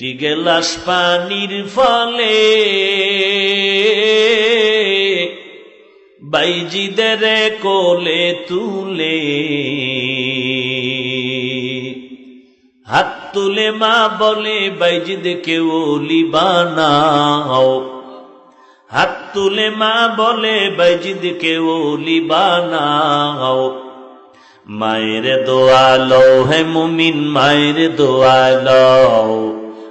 একটি গেলাস পানির ফলে বাইজিদের কোলে তুলে হাত তুলে মা বলে, বাইজিদ কেউ বানাও। হাত তুলে মা বলে, বাইজিদ কেউ বানাও। মায়ের দোয়ালো হে মুমিন, মায়ের দোয়ালো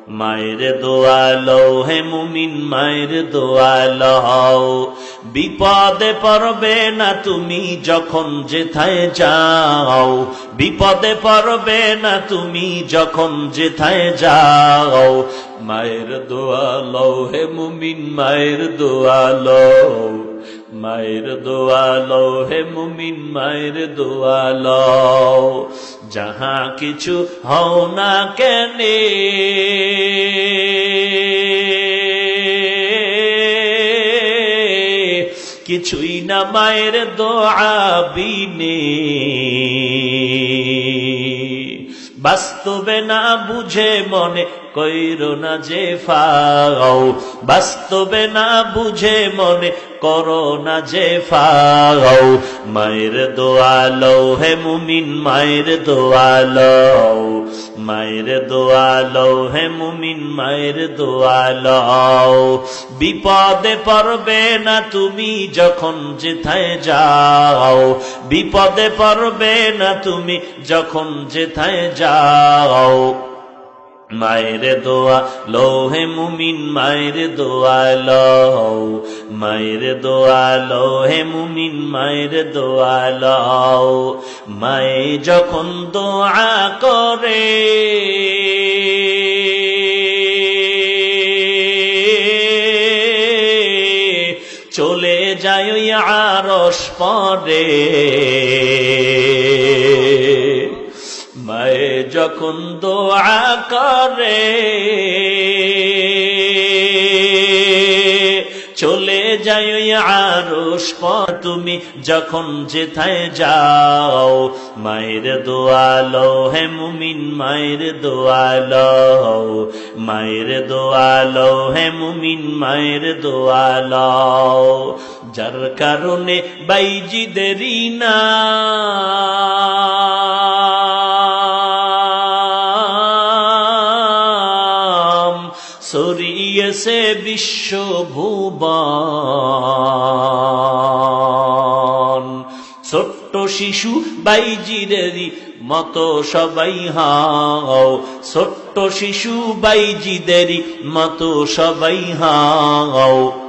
মায়ের দোয়ালো, হে মুমিন মায়ের দোয়ালো বিপদে পড়বে না তুমি যখন যেথায় যাও। বিপদে পড়বে না তুমি যখন যেথায় যাও। মায়ের দোয়ালো, হে মুমিন মায়ের দোয়ালো। মায়ের দোয়ালো হে মুমিন মায়ের দোয়ালো যাহা কিছু হও না কেনে। কিছুই না মায়ের দোয়া বিনে। বাস্তবে না বুঝে মনে কইর না যে ফাও। বাস্তবে না বুঝে মনে করো না যে ফাও। মায়ের দোয়ালো হে মুমিন, মায়ের দোয়ালো মায়ের দোয়ালো হে মুমিন মায়ের দোয়ালো বিপদে পড়বে না তুমি যখন যেথায় যাও। বিপদে পড়বে না তুমি যখন যেথায় যাও। মায়ের দোয়া, লোহে মুমিন মায়ের দোয়া লও। মায়ের দোয়া, লোহে মুমিন মায়ের দোয়া লও। মায়ে যখন দোয়া করে, চলে যায় আরস পরে। যখন দোয়া করে, চলে যাই আরস তুমি যখন যেথায় যাও। মায়ের দোয়ালো হে মুমিন, মায়ের দোয়ালো মায়ের দোয়ালো হে মুমিন, মায়ের দোয়ালো যার কারণে বাইজিদেরই না। সরিয়েছে বিশ্বভুবন। ছোট্ট শিশু বাইজিদেরই মতো সবাই হাও। ছোট্ট শিশু বাইজিদেরই মতো সবাই হাও।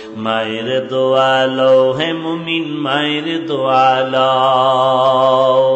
মায়ের দোয়া হে মুমিন মায়ের দোয়া লও